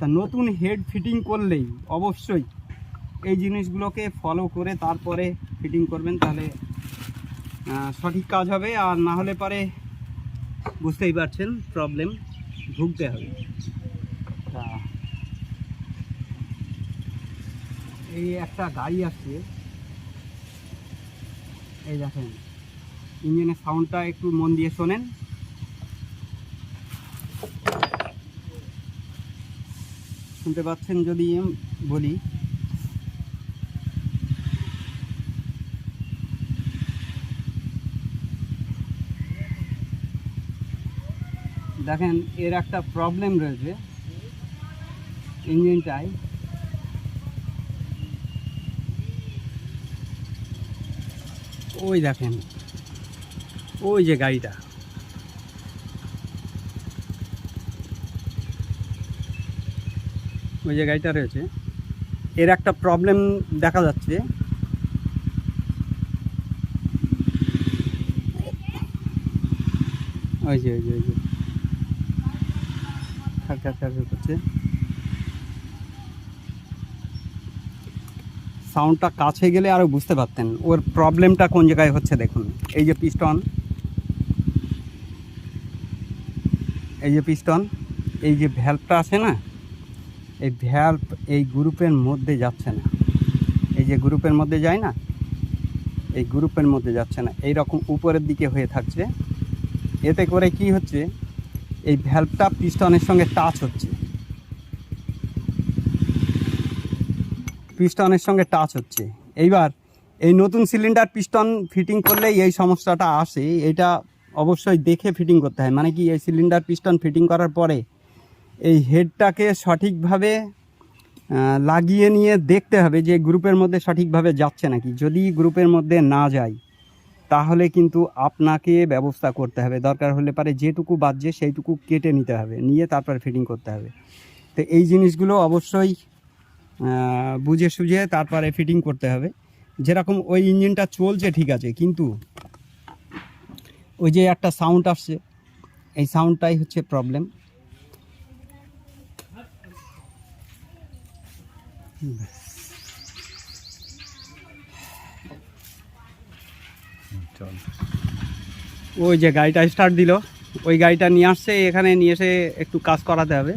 তা নতুন head fitting করলেই অবশ্যই এই জিনিসগুলোকে ফলো করে তারপরে ফিটিং করবেন, তাহলে সঠিক কাজ হবে। আর না হলে পরে বুঝতেই পারছেন প্রবলেম ভুগতে হবে। তা, এই একটা গাড়ি আসছে। এই দেখেন, ইঞ্জিনের সাউন্ডটা একটু মন দিয়ে শোনেন। শুনতে পাচ্ছেন যদি বলি। দেখেন, এর একটা প্রবলেম রয়েছে। ইঞ্জিনটায়। ওই দেখেন, ওই যে গাড়িটা। ওই যে গাড়িটা রয়েছে, এর একটা প্রবলেম দেখা যাচ্ছে। ওই যে ওই যে ওই যে। করছে। সাউন্ডটা কাছে গেলে আরও বুঝতে পারতেন, ওর প্রবলেমটা কোন জায়গায় হচ্ছে দেখুন। এই যে পিস্টন এই যে পিস্টন এই যে ভ্যালভটা আছে না এই ভ্যালভ এই গ্রুপের মধ্যে যাচ্ছে না। এই যে গ্রুপের মধ্যে যায় না, এই গ্রুপের মধ্যে যাচ্ছে না। এই রকম উপরের দিকে হয়ে থাকছে। এতে করে কি হচ্ছে? এই ভ্যালভটা পিস্টনের সঙ্গে টাচ হচ্ছে। পিস্টনের সঙ্গে টাচ হচ্ছে। এইবার এই নতুন সিলিন্ডার পিস্টন ফিটিং করলেই এই সমস্যাটা আসে। এটা অবশ্যই দেখে ফিটিং করতে হয়। মানে কি এই সিলিন্ডার পিস্টন ফিটিং করার পরে এই হেডটাকে সঠিকভাবে লাগিয়ে নিয়ে দেখতে হবে যে গ্রুপের মধ্যে সঠিকভাবে যাচ্ছে নাকি। যদি গ্রুপের মধ্যে না যায়, তাহলে কিন্তু আপনাকে ব্যবস্থা করতে হবে। দরকার হলে পারে যেটুকু বাজছে সেইটুকু কেটে নিতে হবে, নিয়ে তারপর ফিটিং করতে হবে। তো এই জিনিসগুলো অবশ্যই বুঝে সুঝে তারপরে ফিটিং করতে হবে। যেরকম ওই ইঞ্জিনটা চলছে ঠিক আছে, কিন্তু ওই যে একটা সাউন্ড আসছে, এই সাউন্ডটাই হচ্ছে প্রবলেম চল। ওই যে গাড়িটা স্টার্ট দিল, ওই গাড়িটা নিয়ে আসছে, এখানে নিয়ে এসে একটু কাজ করাতে হবে।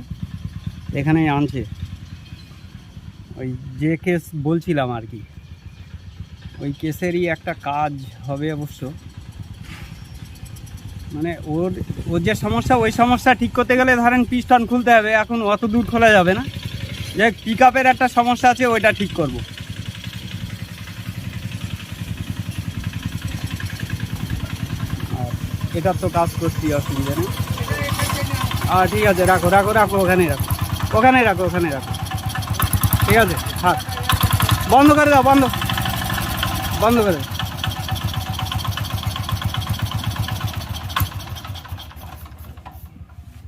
এখানে আনছে। ওই যে কেস বলছিলাম আর কি। ওই কেসেরই একটা কাজ হবে অবশ্য। মানে ওর ওর যে সমস্যা, ওই সমস্যা ঠিক করতে গেলে ধরেন পিস্টন খুলতে হবে, এখন অত দূর খোলা যাবে না। যে পিক একটা সমস্যা আছে, ওইটা ঠিক করব। এটার তো কাজ করছি অসুবিধা নেই। আর ঠিক আছে, রাখো রাখো রাখো, ওখানেই রাখো। ওখানেই রাখো ওখানে রাখো। ঠিক আছে হ্যাঁ বন্ধ করে দাও, বন্ধ। বন্ধ করে দাও।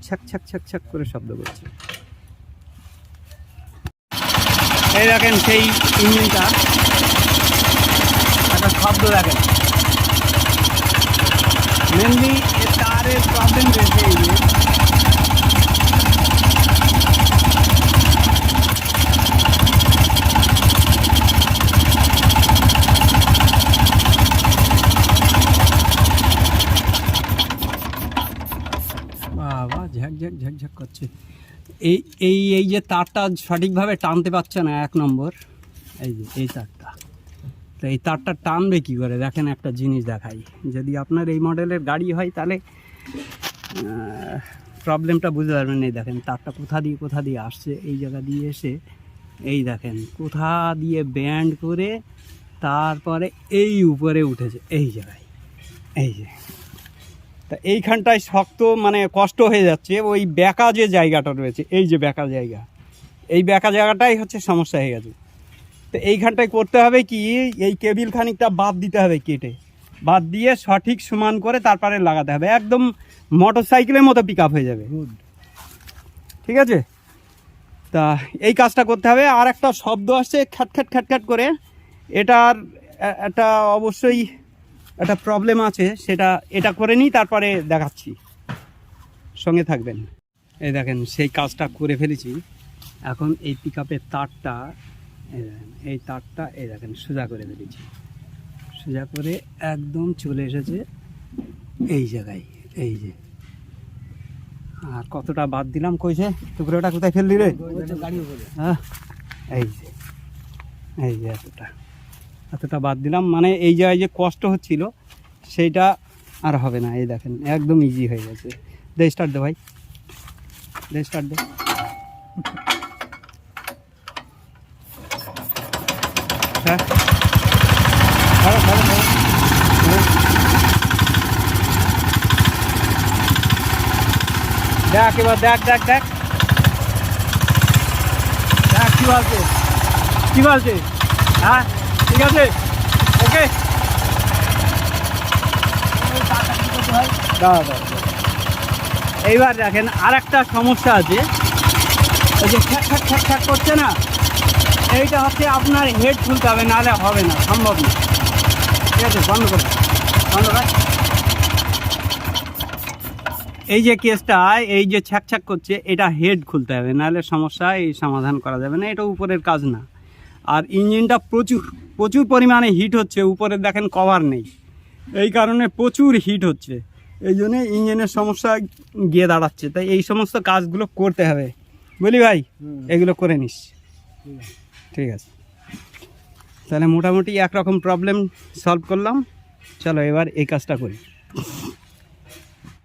ছক ছক ছক ছক করে শব্দ করছে। এই দেখেন সেই ইঞ্জিনটা। একটা শব্দ দেখেন। মেনলি তারের প্রবলেম রয়েছে এই যে। বাবা ঝাক করছে। এই এই এই যে তারটা সঠিকভাবে টানতে পারছে না এক নম্বর, এই যে, এই তারটা। তো এই তারটা টানবে কী করে? দেখেন একটা জিনিস দেখাই। যদি আপনার এই মডেলের গাড়ি হয় তাহলে প্রবলেমটা বুঝতে পারবেন এই দেখেন, তারটা কোথা দিয়ে কোথা দিয়ে আসছে, এই জায়গা দিয়ে এসে, এই দেখেন, কোথা দিয়ে ব্যান্ড করে তারপরে এই উপরে উঠেছে, এই জায়গায়, এই যে। তা এইখানটায় শক্ত মানে কষ্ট হয়ে যাচ্ছে। ওই বেঁকা যে জায়গাটা রয়েছে এই যে বেঁকা জায়গা এই বেঁকা জায়গাটাই হচ্ছে সমস্যা হয়ে গেছে। তো এইখানটায় করতে হবে কি এই কেবিল খানিকটা বাদ দিতে হবে কেটে। বাদ দিয়ে সঠিক সমান করে তারপরে লাগাতে হবে। একদম মোটর সাইকেলের মতো পিক আপ হয়ে যাবে। ঠিক আছে? তা এই কাজটা করতে হবে। আর একটা শব্দ আসছে খ্যাট খ্যাট খ্যাট খ্যাট করে। এটার একটা অবশ্যই একটা প্রবলেম আছে সেটা এটা করে নিই তারপরে দেখাচ্ছি। সঙ্গে থাকবেন। এই দেখেন সেই কাজটা করে ফেলেছি। এখন এই পিক আপের তারটা এই তারটা এই দেখেন সোজা করে ফেলেছি। সোজা করে একদম চলে এসেছে এই জায়গায় এই যে। আর কতটা বাদ দিলাম কইছে? টুকরোটা কোথায় ফেললি রে? হ্যাঁ এই যে এই যে এতটা। এতটা বাদ দিলাম। মানে এই জায়গায় যে কষ্ট হচ্ছিল, সেইটা আর হবে না। এই দেখেন, একদম ইজি হয়ে গেছে। দে স্টার্ট দে ভাই। দে স্টার্ট দে। হ্যাঁ। দেখ এবার, দেখ দেখ দেখ। দেখ, কি বলছে? কি বলছে? হ্যাঁ? ঠিক আছে? ওকে। এইবার দেখেন আর একটা সমস্যা আছে। ওই যে ঠ্যাক ঠ্যাক ঠ্যাক ঠ্যাক করছে না, এইটা হচ্ছে আপনার হেড খুলতে হবে, নাহলে হবে না, সম্ভব না। ঠিক আছে, বন্ধ করুন বন্ধ কর এই যে কেসটা, এই যে ছ্যাক ছ্যাক করছে, এটা হেড খুলতে হবে, নাহলে সমস্যা এই সমাধান করা যাবে না, এটা উপরের কাজ না। আর ইঞ্জিনটা প্রচুর প্রচুর পরিমাণে হিট হচ্ছে উপরে দেখেন কভার নেই। এই কারণে প্রচুর হিট হচ্ছে। এই জন্যে ইঞ্জিনের সমস্যা গিয়ে দাঁড়াচ্ছে। তাই এই সমস্ত কাজগুলো করতে হবে। বলি ভাই? এগুলো করে নিস। ঠিক আছে। তাহলে মোটামুটি একরকম প্রবলেম সলভ করলাম। চলো এবার এই কাজটা করি।